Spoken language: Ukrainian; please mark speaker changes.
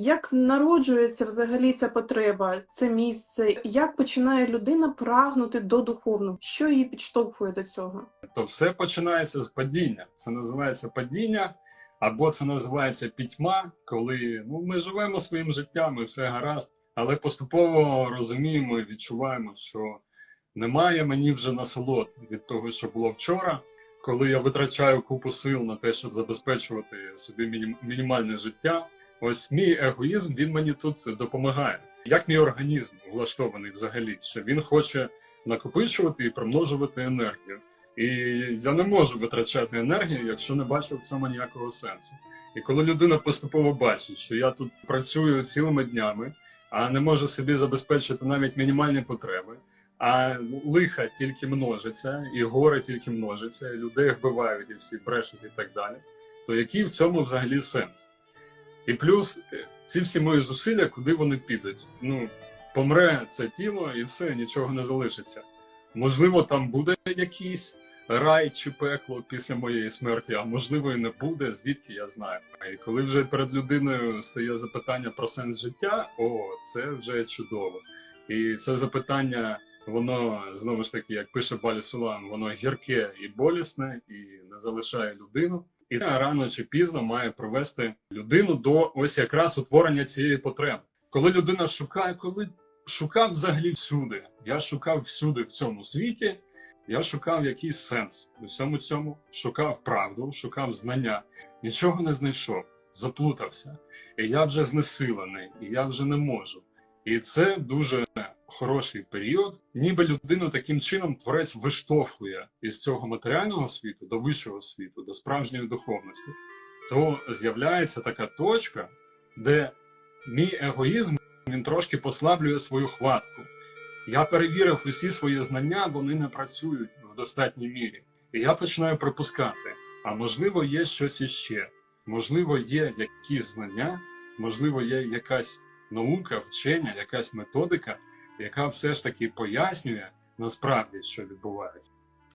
Speaker 1: Як народжується взагалі ця потреба, це місце? Як починає людина прагнути до духовного? Що її підштовхує до цього?
Speaker 2: то все починається з падіння. Це називається падіння, або це називається пітьма, коли ну, ми живемо своїм життям і все гаразд, але поступово розуміємо і відчуваємо, що немає мені вже насолод від того, що було вчора. Коли я витрачаю купу сил на те, щоб забезпечувати собі мінімальне життя, ось мій егоїзм він мені тут допомагає. Як мій організм влаштований взагалі, що він хоче накопичувати і примножувати енергію. І я не можу витрачати енергію, якщо не бачу в цьому ніякого сенсу. І коли людина поступово бачить, що я тут працюю цілими днями, а не можу собі забезпечити навіть мінімальні потреби, а лиха тільки множиться, і горе тільки множиться, і людей вбивають, і всі брешуть, і так далі, то який в цьому взагалі сенс? І плюс е, ці всі мої зусилля, куди вони підуть? Ну, помре це тіло, і все, нічого не залишиться. Можливо, там буде якийсь рай чи пекло після моєї смерті, а можливо і не буде, звідки я знаю. І коли вже перед людиною стає запитання про сенс життя, о, це вже чудово. І це запитання, воно знову ж таки, як пише Балі Сулам, воно гірке і болісне, і не залишає людину. І це рано чи пізно має привести людину до ось якраз утворення цієї потреби. Коли людина шукає, коли шукав взагалі всюди, я шукав всюди в цьому світі. Я шукав якийсь сенс у всьому цьому, шукав правду, шукав знання, нічого не знайшов, заплутався. І я вже знесилений, і я вже не можу. І це дуже хороший період, ніби людину таким чином творець виштовхує із цього матеріального світу до вищого світу, до справжньої духовності. То з'являється така точка, де мій егоїзм він трошки послаблює свою хватку. Я перевірив усі свої знання, вони не працюють в достатній мірі. І я починаю припускати: а можливо, є щось іще, можливо, є якісь знання, можливо, є якась наука, вчення, якась методика, яка все ж таки пояснює насправді, що відбувається.